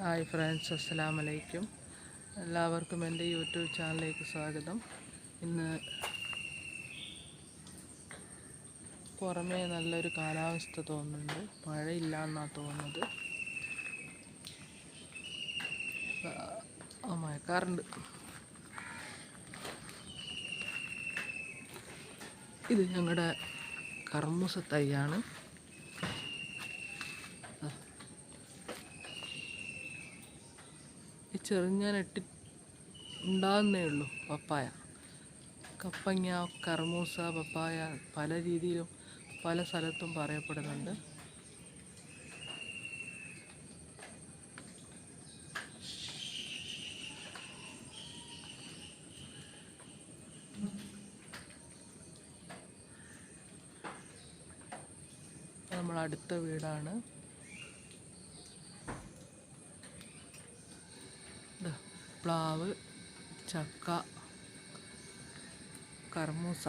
Hi friends അസ്സലാം വലൈക്കും എല്ലാവർക്കും എന്റെ യൂട്യൂബ് ചാനലിലേക്ക് സ്വാഗതം. ഇന്ന് പുറമേ നല്ലൊരു കാലാവസ്ഥ തോന്നുന്നുണ്ട്. മഴയില്ല എന്നാണ് തോന്നുന്നത് മഴക്കാറുണ്ട്. ഇത് ഞങ്ങളുടെ കർമ്മസ തൈയാണ്. ചെറുങ്ങാനിട്ട് ഉണ്ടാകുന്നേ ഉള്ളൂ പപ്പായ. കപ്പങ്ങ കർമൂസ പപ്പായ പല രീതിയിലും പല സ്ഥലത്തും പറയപ്പെടുന്നുണ്ട്. നമ്മൾ അടുത്ത വീടാണ്. പ്ലാവ് ചക്ക കർമൂസ.